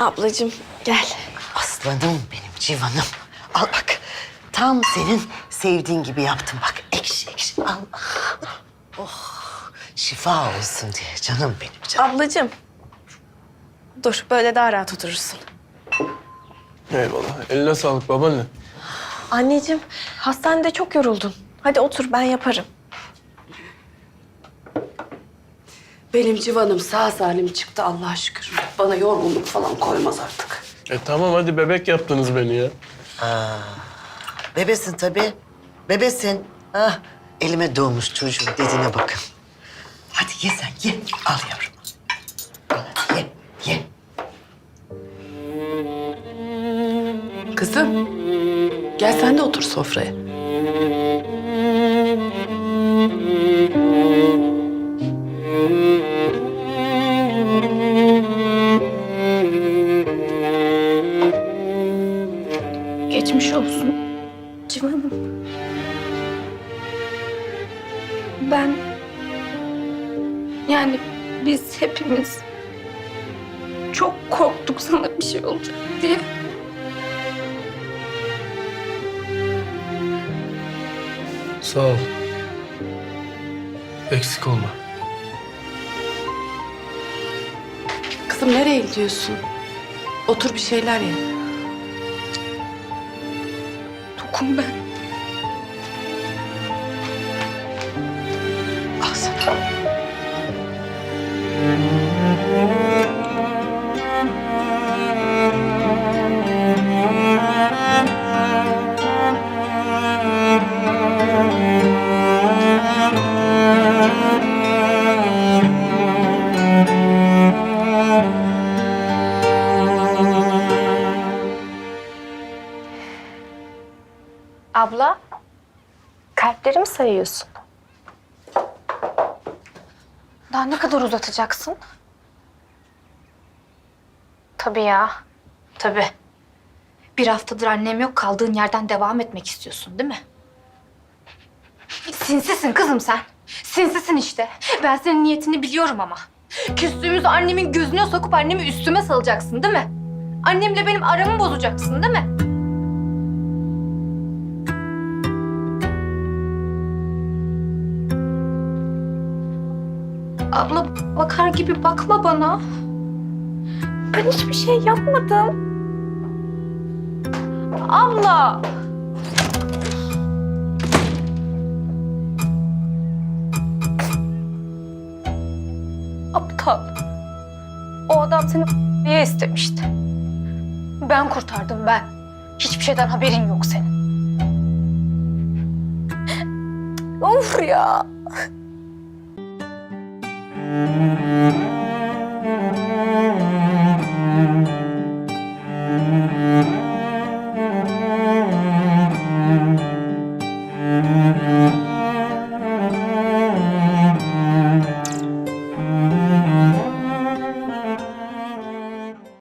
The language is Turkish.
Ablacığım gel. Aslanım benim civanım. Al bak. Tam senin sevdiğin gibi yaptım bak. Ekşi ekşi al. Oh şifa olsun diye canım benim canım. Ablacığım. Dur böyle daha rahat oturursun. Eyvallah. Eline sağlık babaanne. Anneciğim hastanede çok yoruldun. Hadi otur ben yaparım. Benim civanım sağ salim çıktı Allah'a şükür. Bana yorgunluk falan koymaz artık. E tamam hadi bebek yaptınız beni ya. Bebesin tabii. Bebesin. Ah, elime doğmuş çocuğun dediğine bakın. Hadi ye sen ye. Al yavrum. Al hadi ye. Ye. Kızım gel sen de otur sofraya. Geçmiş olsun. Civanım. Ben... Yani biz hepimiz çok korktuk sana bir şey olacak diye. Sağ ol. Eksik olma. Kızım nereye gidiyorsun? Otur bir şeyler ye. Dokun ben. Abla, kalpleri mi sayıyorsun? Daha ne kadar uzatacaksın? Tabii ya, tabii. Bir haftadır annem yok, kaldığın yerden devam etmek istiyorsun değil mi? Sinsisin kızım sen. Sinsisin işte. Ben senin niyetini biliyorum ama. Küstüğümüzü annemin gözüne sokup annemi üstüme salacaksın değil mi? Annemle benim aramı bozacaksın değil mi? Abla bakar gibi bakma bana. Ben hiçbir şey yapmadım. Abla. Aptal. O adam seni niye istemişti? Ben kurtardım ben. Hiçbir şeyden haberin yok senin. Of ya. Música